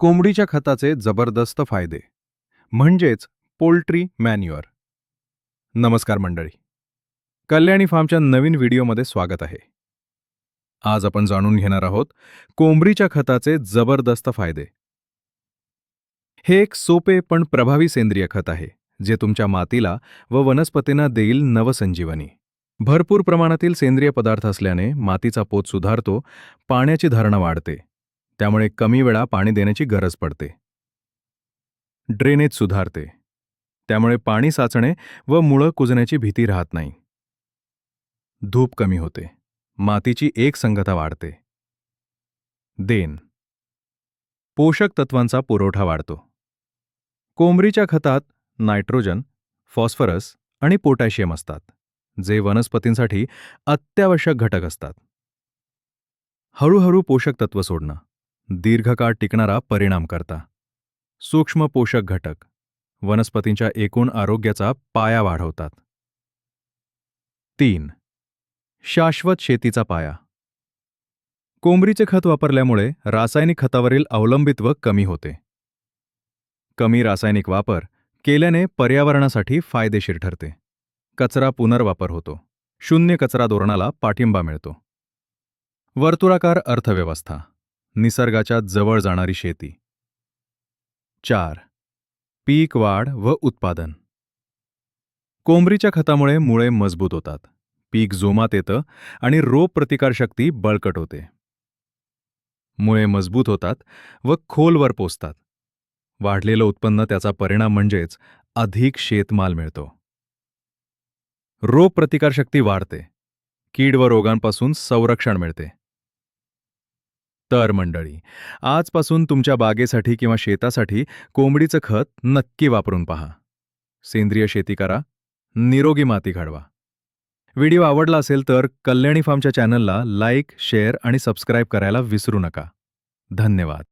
कोंबडीच्या खताचे जबरदस्त फायदे. म्हणजेच पोल्ट्री मॅन्युअर. नमस्कार मंडळी. कल्याणी फार्मच्या नवीन व्हिडिओमध्ये स्वागत आहे. आज आपण जाणून घेणार आहोत कोंबडीच्या खताचे जबरदस्त फायदे. हे एक सोपे पण प्रभावी सेंद्रिय खत आहे जे तुमच्या मातीला व वनस्पतींना देईल नवसंजीवनी. भरपूर प्रमाणातील सेंद्रिय पदार्थ असल्याने मातीचा पोत सुधारतो पाण्याची धारणा वाढते. त्यामुळे कमी वेळा पाणी देण्याची गरज पडते. ड्रेनेज सुधारते. त्यामुळे पाणी साचणे व मुळं कुजण्याची भीती राहत नाही. धूप कमी होते. मातीची एकसंगता वाढते. देन पोषक तत्वांचा पुरवठा वाढतो. कोंबरीच्या खतात नायट्रोजन फॉस्फरस आणि पोटॅशियम असतात जे वनस्पतींसाठी अत्यावश्यक घटक असतात. हळूहळू पोषक तत्व सोडणं. दीर्घकाळ टिकणारा परिणाम करता सूक्ष्म पोषक घटक. वनस्पतींच्या एकूण आरोग्याचा पाया वाढवतात. तीन. शाश्वत शेतीचा पाया. कोंबरीचे खत वापरल्यामुळे रासायनिक खतावरील अवलंबित्व कमी होते. कमी रासायनिक वापर केल्याने पर्यावरणासाठी फायदेशीर ठरते. कचरा पुनर्वापर होतो. शून्य कचरा धोरणाला पाठिंबा मिळतो. वर्तुळाकार अर्थव्यवस्था. निसर्गाच्या जवळ जाणारी शेती. चार. पीक वाढ व उत्पादन. कोंबरीच्या खतामुळे मुळे मजबूत होतात. पीक जोमात येतं आणि रोग प्रतिकारशक्ती बळकट होते. मुळे मजबूत होतात व खोलवर पोचतात वाढलेलं उत्पन्न त्याचा परिणाम म्हणजेच अधिक शेतमाल मिळतो. रोग प्रतिकारशक्ती वाढते. कीड व रोगांपासून संरक्षण मिळते. तर मंडळी आजपासून तुमच्या बागेसाठी किंवा शेतासाठी कोंबडीचं खत नक्की वापरून पहा. सेंद्रिय शेती करा निरोगी माती घडवा व्हिडिओ आवडला असेल तर कल्याणी फार्मच्या चॅनलला लाईक शेअर आणि सबस्क्राईब करायला विसरू नका. धन्यवाद.